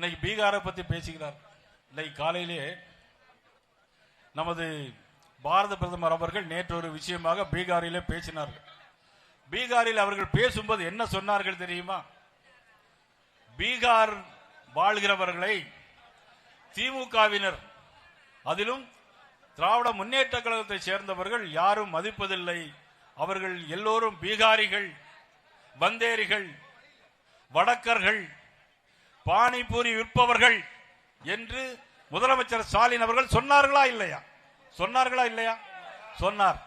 இன்னைக்கு பீகாரை பத்தி பேசுகிறார் இன்னைக்கு காலையிலே நமது பாரத பிரதமர் அவர்கள் நேற்று ஒரு விஷயமாக பீகாரிலே பேசினார்கள். பீகாரில் அவர்கள் பேசும்போது என்ன சொன்னார்கள் தெரியுமா? பீகார் வாழ்கிறவர்களை திமுகவினர் அதிலும் திராவிட முன்னேற்ற கழகத்தை சேர்ந்தவர்கள் யாரும் மதிப்பதில்லை. அவர்கள் எல்லோரும் பீகாரிகள் வந்தேரிகள் வடக்கர்கள் பானிபூரி விற்பவர்கள் என்று முதலமைச்சர் ஸ்டாலின் அவர்கள் சொன்னார்களா இல்லையா? சொன்னார்களா இல்லையா? சொன்னார்.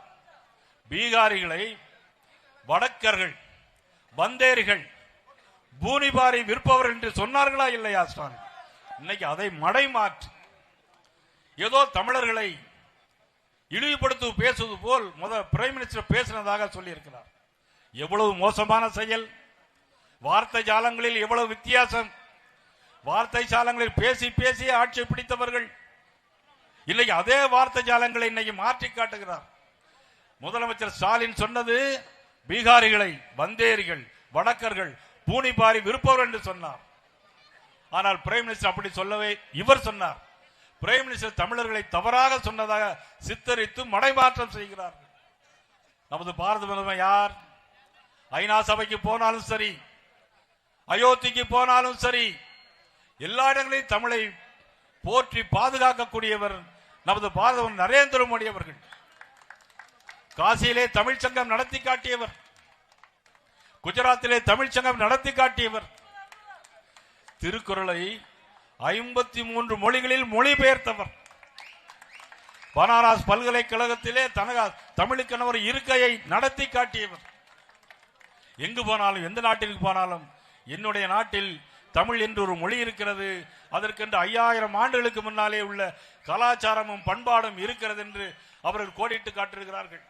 பீகாரிகளை வடக்கர்கள் பந்தேரிகள் பூனிபாரி விற்பவர்கள் என்று சொன்னார்களா இல்லையா ஸ்டாலின்? இன்னைக்கு அதை மடைமாற்று. ஏதோ தமிழர்களை இழிவுபடுத்து பேசுவது போல் முதல் பிரைம் மினிஸ்டர் பேசினதாக சொல்லியிருக்கிறார். எவ்வளவு மோசமான செயல்? வார்த்தை ஜாலங்களில் எவ்வளவு வித்தியாசம்? வார்த்தை சாலங்களில் பேசி பேசி ஆட்சி பிடித்தவர்கள். இன்னைக்கு அதே வார்த்தை ஜாலங்களை இன்னைக்கு மாற்றி காட்டுகிறார். முதலமைச்சர் ஸ்டாலின் சொன்னது பீகாரிகளை வந்தேரிகள் வடக்கர்கள் பூனிபாரி விருப்பவர் என்று சொன்னார். ஆனால் பிரைம் மினிஸ்டர் அப்படி சொல்லவே இவர் சொன்னார். பிரைம் மினிஸ்டர் தமிழர்களை தவறாக சொன்னதாக சித்தரித்து மடைமாற்றம் செய்கிறார். நமது பாரத பிரதமர் யார்? ஐநா சபைக்கு போனாலும் சரி அயோத்திக்கு போனாலும் சரி எல்லா இடங்களிலும் தமிழை போற்றி பாதுகாக்கக்கூடியவர் நமது பாரதவன் நரேந்திர மோடி அவர்கள். காசியிலே தமிழ் சங்கம் நடத்தி காட்டியவர். குஜராத்திலே தமிழ் சங்கம் நடத்தி காட்டியவர். திருக்குறளை ஐம்பத்தி மூன்று மொழிகளில் மொழிபெயர்த்தவர். பனாரஸ் பல்கலைக்கழகத்திலே தனகா தமிழுக்கென ஒரு இருக்கையை நடத்தி காட்டியவர். எங்கு போனாலும் எந்த நாட்டிற்கு போனாலும் என்னுடைய நாட்டில் தமிழ் என்று ஒரு மொழி இருக்கிறது. அதற்கென்று ஐயாயிரம் ஆண்டுகளுக்கு முன்னாலே உள்ள கலாச்சாரமும் பண்பாடும் இருக்கிறது என்று அவர்கள் கோடிட்டு காட்டிருக்கிறார்கள்